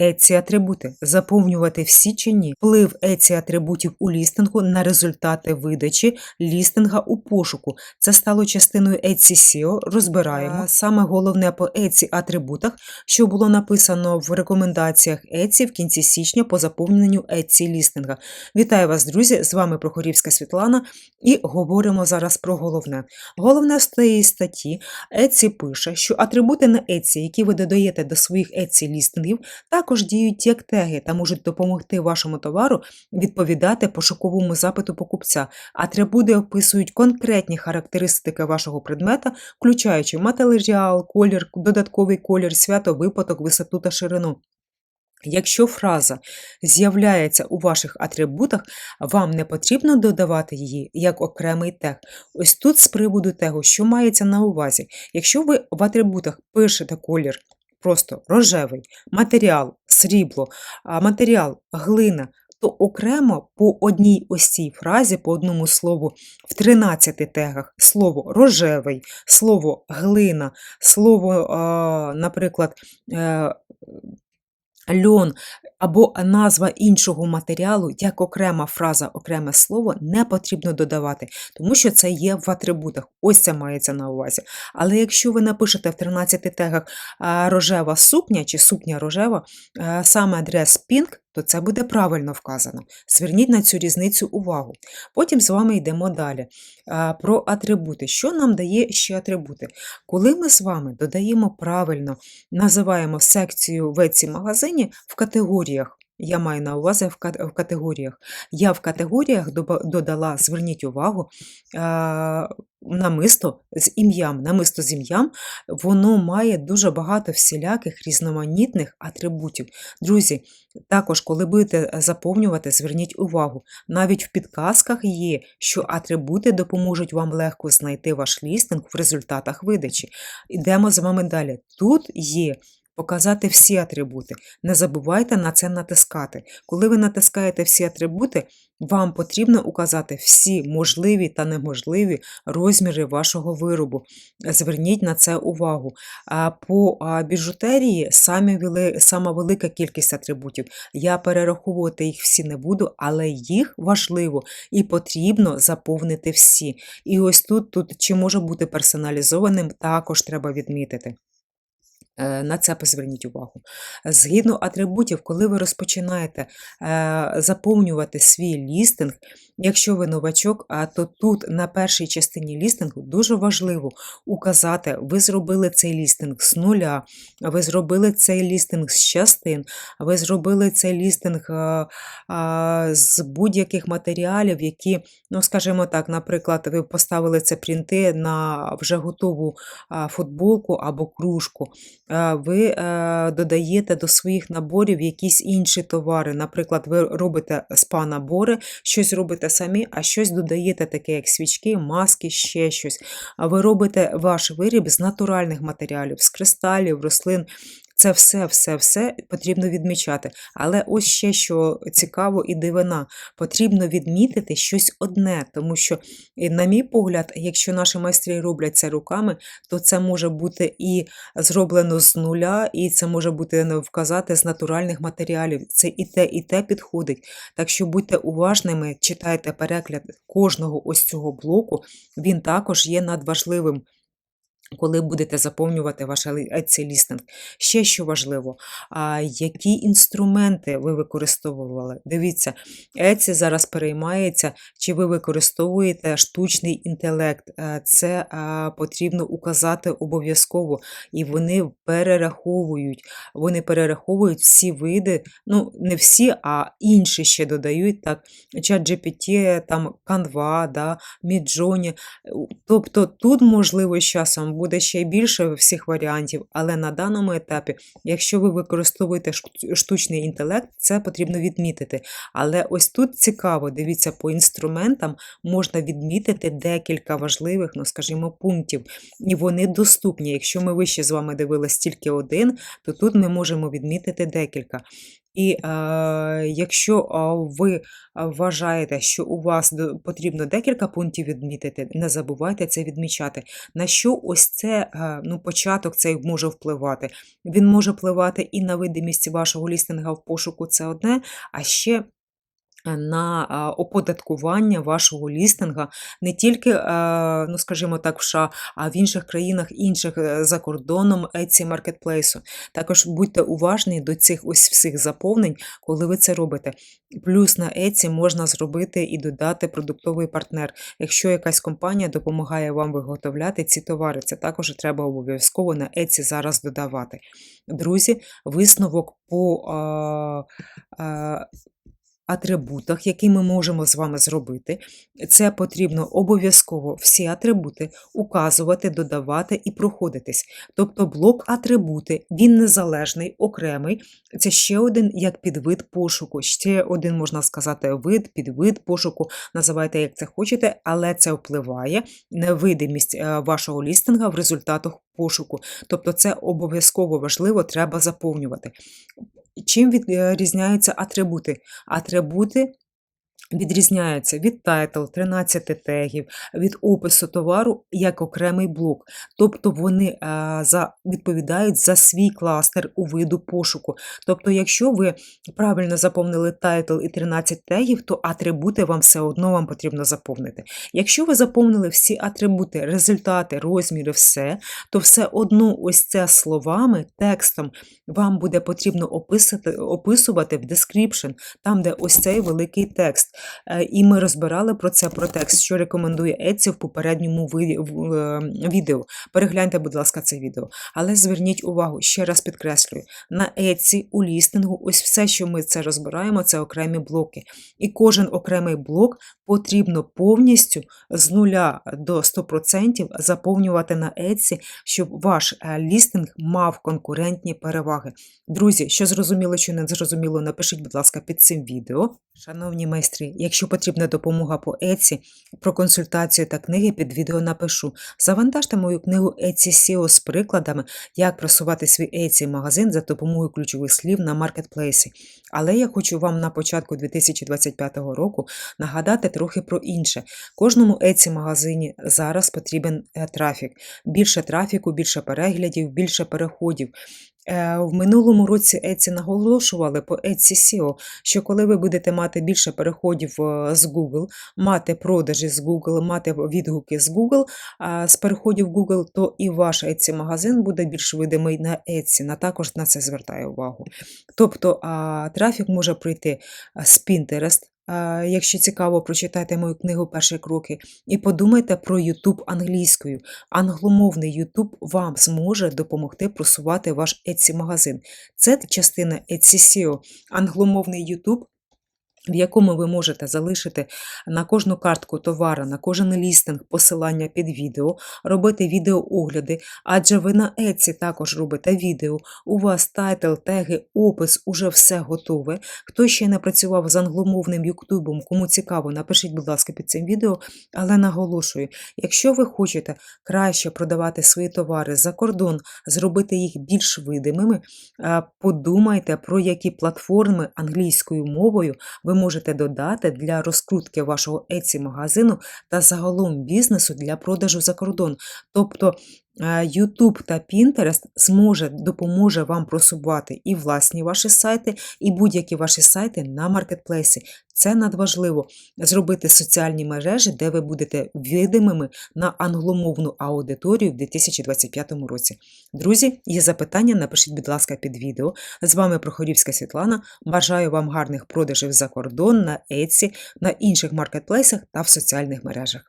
Еці атрибути заповнювати всі чи ні. Вплив еці атрибутів у лістингу на результати видачі лістинга у пошуку. Це стало частиною Etsy SEO. Розбираємо саме головне по Etsy атрибутах, що було написано в рекомендаціях Etsy в кінці січня по заповненню Etsy лістинга. Вітаю вас, друзі! З вами Прохорівська Світлана і говоримо зараз про головне. Головне з цієї статті Etsy пише, що атрибути на Etsy, які ви додаєте до своїх Etsy лістингів, також діють як теги та можуть допомогти вашому товару відповідати пошуковому запиту покупця. Атрибути описують конкретні характеристики вашого предмета, включаючи матеріал, колір, додатковий колір, свято, випадок, висоту та ширину. Якщо фраза з'являється у ваших атрибутах, вам не потрібно додавати її як окремий тег. Ось тут з приводу тегу, що мається на увазі. Якщо ви в атрибутах пишете колір просто рожевий, матеріал, срібло, матеріал, глина, то окремо по одній ось цій фразі, по одному слову, в 13 тегах слово рожевий, слово глина, слово, наприклад, е, льон або назва іншого матеріалу, як окрема фраза, окреме слово, не потрібно додавати, тому що це є в атрибутах. Ось це мається на увазі. Але якщо ви напишете в 13 тегах рожева сукня чи сукня рожева, саме адрес Pink, то це буде правильно вказано. Зверніть на цю різницю увагу. Потім з вами йдемо далі. Про атрибути. Що нам дає ще атрибути? Коли ми з вами додаємо правильно, називаємо секцію в цій магазині в категоріях. Я маю на увазі в категоріях. Я в категоріях додала, зверніть увагу, намисто з ім'ям. Намисто з ім'ям, воно має дуже багато всіляких різноманітних атрибутів. Друзі, також, коли будете заповнювати, зверніть увагу, навіть в підказках є, що атрибути допоможуть вам легко знайти ваш лістинг в результатах видачі. Йдемо з вами далі. Тут є показати всі атрибути. Не забувайте на це натискати. Коли ви натискаєте всі атрибути, вам потрібно указати всі можливі та неможливі розміри вашого виробу. Зверніть на це увагу. По біжутерії сама велика кількість атрибутів. Я перераховувати їх всі не буду, але їх важливо і потрібно заповнити всі. І ось тут, тут чи може бути персоналізованим, також треба відмітити. Е, На це зверніть увагу. Згідно атрибутів, коли ви розпочинаєте е, заповнювати свій лістинг, якщо ви новачок, то тут на першій частині лістингу дуже важливо указати, ви зробили цей лістинг з нуля, ви зробили цей лістинг з частин, ви зробили цей лістинг е, з будь-яких матеріалів, які, ну скажімо так, наприклад, ви поставили це принти на вже готову футболку або кружку. Е, Ви е, додаєте до своїх наборів якісь інші товари. Наприклад, ви робите спа-набори, щось робите самі, а щось додаєте, таке як свічки, маски, ще щось. А ви робите ваш виріб з натуральних матеріалів, з кристалів, рослин. Це все, все, все потрібно відмічати. Але ось ще що цікаво і дивина, потрібно відмітити щось одне, тому що, на мій погляд, якщо наші майстри роблять це руками, то це може бути і зроблено з нуля, і це може бути вказати з натуральних матеріалів. Це і те, і те підходить. Так що будьте уважними, читайте перегляд кожного ось цього блоку, він також є надважливим. Коли будете заповнювати ваш Etsy лістинг. Ще що важливо, які інструменти ви використовували? Дивіться, Etsy зараз переймається, чи ви використовуєте штучний інтелект. Е, Це потрібно указати обов'язково. І вони перераховують. Вони перераховують всі види, ну, не всі, а інші ще додають, так, ChatGPT, там Canva, да, Midjourney. Тобто тут, можливо, з часом буде ще більше всіх варіантів, але на даному етапі, якщо ви використовуєте штучний інтелект, це потрібно відмітити. Але ось тут цікаво, дивіться, по інструментам можна відмітити декілька важливих, ну скажімо, пунктів. І вони доступні. Якщо ми вище з вами дивились тільки один, то тут ми можемо відмітити декілька. І е, якщо ви вважаєте, що у вас потрібно декілька пунктів відмітити, не забувайте це відмічати. На що ось це е, ну, початок цей може впливати? Він може впливати і на видимість вашого лістинга в пошуку, це одне, а ще на оподаткування вашого лістинга не тільки, ну скажімо так, в США, а в інших країнах, інших е, за кордоном Etsy маркетплейсу. Також будьте уважні до цих ось всіх заповнень, коли ви це робите. Плюс на Etsy можна зробити і додати продуктовий партнер. Якщо якась компанія допомагає вам виготовляти ці товари, це також треба обов'язково на Etsy зараз додавати. Друзі, висновок по а, а, атрибутах, які ми можемо з вами зробити, це потрібно обов'язково всі атрибути указувати, додавати і проходитись. Тобто блок атрибути, він незалежний, окремий. Це ще один як підвид пошуку, ще один, можна сказати, вид, підвид пошуку, називайте як це хочете, але це впливає на видимість е, вашого лістинга в результатах пошуку. Тобто це обов'язково важливо, треба заповнювати. Чим відрізняються атрибути? Атрибути відрізняються від тайтл, 13 тегів, від опису товару як окремий блок. Тобто вони е, за, відповідають за свій кластер у виду пошуку. Тобто, якщо ви правильно заповнили тайтл і 13 тегів, то атрибути вам все одно вам потрібно заповнити. Якщо ви заповнили всі атрибути, результати, розміри, все, то все одно ось це словами, текстом вам буде потрібно описати, описувати в description, там, де ось цей великий текст. Е, І ми розбирали про це про текст, що рекомендує Etsy в попередньому е, відео. Перегляньте, будь ласка, це відео. Але зверніть увагу, ще раз підкреслюю, на Etsy, у лістингу, ось все, що ми це розбираємо, це окремі блоки. І кожен окремий блок потрібно повністю з нуля до 100% заповнювати на Etsy, щоб ваш е, лістинг мав конкурентні переваги. Друзі, що зрозуміло чи не зрозуміло, напишіть, будь ласка, під цим відео. Шановні майстри, якщо потрібна допомога по Etsy, про консультацію та книги під відео напишу. Завантажте мою книгу Etsy SEO з прикладами, як просувати свій Etsy магазин за допомогою ключових слів на маркетплейсі. Але я хочу вам на початку 2025 року нагадати трохи про інше. Кожному Etsy магазині зараз потрібен е, трафік. Більше трафіку, більше переглядів, більше переходів. Е, В минулому році Etsy наголошували по Etsy SEO, що коли ви будете мати більше переходів е, з Google, мати продажі з Google, мати відгуки з Google, з переходів Google, то і ваш Etsy магазин буде більш видимий на Etsy. На також на це звертає увагу. Тобто трафік може прийти з Pinterest. Якщо цікаво, прочитайте мою книгу Перші кроки і подумайте про YouTube англійською. Англомовний YouTube вам зможе допомогти просувати ваш Etsy магазин. Це частина Etsy SEO. Англомовний YouTube в якому ви можете залишити на кожну картку товара, на кожен лістинг посилання під відео, робити відеоогляди, адже ви на Etsy також робите відео, у вас тайтл, теги, опис, уже все готове. Хто ще не працював з англомовним Ютубом, кому цікаво, напишіть, будь ласка, під цим відео, але наголошую, якщо ви хочете краще продавати свої товари за кордон, зробити їх більш видимими, подумайте про які платформи англійською мовою ви можете додати для розкрутки вашого Etsy магазину та загалом бізнесу для продажу за кордон. Тобто YouTube та Pinterest зможе допоможе вам просувати і власні ваші сайти, і будь-які ваші сайти на маркетплейсі. Це надважливо зробити соціальні мережі, де ви будете видимими на англомовну аудиторію в 2025 році. Друзі, є запитання, напишіть, будь ласка, під відео. З вами Прохорівська Світлана. Бажаю вам гарних продажів за кордон на Etsy, на інших маркетплейсах та в соціальних мережах.